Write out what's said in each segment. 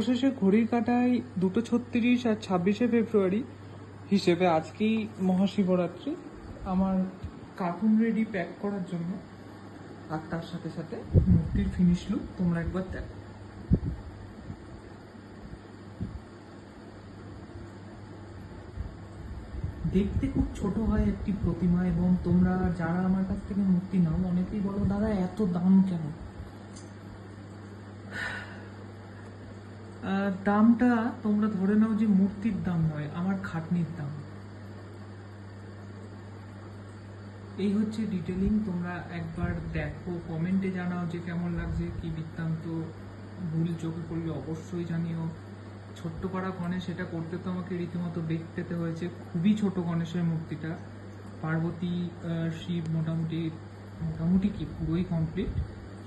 অবশেষে ঘড়ির কাটায় দুটো ছত্রিশ আর ছাব্বিশে ফেব্রুয়ারি হিসেবে আজকেই মহাশিবরাত্রি আমার কার্টুন রেডি প্যাক করার জন্য আর তার সাথে সাথে মূর্তির ফিনিশ লুক তোমরা একবার দেখো। দেখতে খুব ছোট হয় একটি প্রতিমা এবং তোমরা যারা আমার কাছ থেকে মূর্তি নাও, অনেকেই বলো, দাদা, এত দাম কেন? দামটা তোমরা ধরে নাও যে মূর্তির দাম নয়, আমার খাটনির দাম। এই হচ্ছে ডিটেলিং তোমরা একবার দেখো কমেন্টে জানাও যে কেমন লাগছে, কি বৃত্তান্ত, ভুল চোখে পড়লে অবশ্যই জানিও। ছোট্ট পাড়া গণেশ, এটা করতে তো আমাকে রীতিমতো বেগ পেতে হয়েছে, খুবই ছোট গণেশের মূর্তিটা। পার্বতী শিব মোটামুটি মোটামুটি কি, পুরোই কমপ্লিট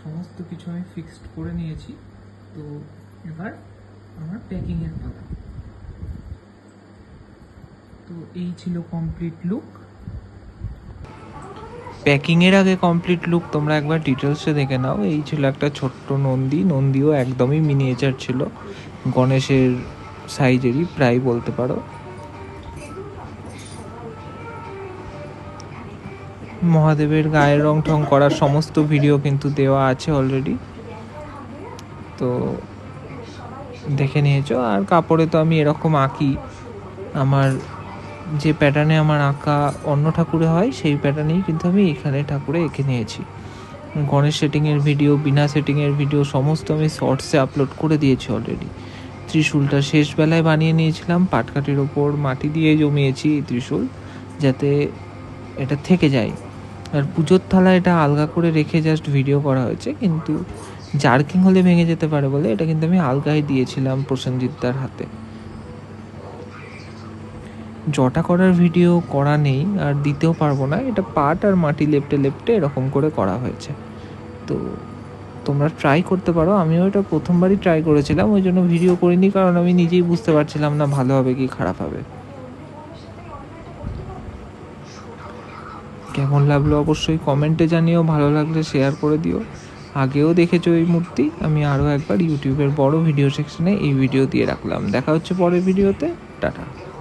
সমস্ত কিছু আমি ফিক্সড করে নিয়েছি। তো এবার আমার প্যাকিংয়ের পালা। তো এই ছিল কমপ্লিট লুক প্যাকিংয়ের আগে কমপ্লিট লুক তোমরা একবার ডিটেলসে দেখে নাও। এই ছিল একটা ছোট্ট নন্দী। নন্দীও একদমই মিনিয়েচার ছিল। গণেশের সাইজেরই প্রায় বলতে পারো। মহাদেবের গায়ের রং ঠং করার সমস্ত ভিডিও কিন্তু দেওয়া আছে অলরেডি তো দেখে নিয়েছো। আর কাপড়ে তো আমি এরকম আঁকি। আমার যে প্যাটার্নে আমার আঁকা অন্য ঠাকুরে হয়, সেই প্যাটার্নেই কিন্তু আমি এখানে ঠাকুরে এঁকে নিয়েছি। গণেশ সেটিংয়ের ভিডিও বিনা সেটিংয়ের ভিডিও সমস্ত আমি শর্টসে আপলোড করে দিয়েছি অলরেডি ত্রিশূলটা শেষ বেলায় বানিয়ে নিয়েছিলাম। পাটকাঠির ওপর মাটি দিয়ে জমিয়েছি এই ত্রিশূল, যাতে এটা থেকে যায়। আর পুজোর থালা এটা আলগা করে রেখে জাস্ট ভিডিও করা হয়েছে, কিন্তু জার্কিং হলে ভেঙে যেতে পারে বলে এটা কিন্তু আমি আলগাই দিয়েছিলাম প্রসেনজিৎদার হাতে। জটা করার ভিডিও করা নেই আর দিতেও পারব না। এটা পাট আর মাটি লেপটে লেপটে এরকম করে করা হয়েছে। তো তোমরা ট্রাই করতে পারো। আমিও এটা প্রথমবারই ট্রাই করেছিলাম, ওই জন্য ভিডিও করিনি কারণ আমি নিজেই বুঝতে পারছিলাম না ভালো হবে কি খারাপ হবে। কেমন লাগল অবশ্যই কমেন্টে জানিও, ভালো লাগলে শেয়ার করে দিও। আগেও দেখেছ এই মূর্তি? আমি আরও একবার ইউটিউবের বড় ভিডিও সেকশনে এই ভিডিও দিয়ে রাখলাম। দেখা হচ্ছে পরের ভিডিওতে টাটা।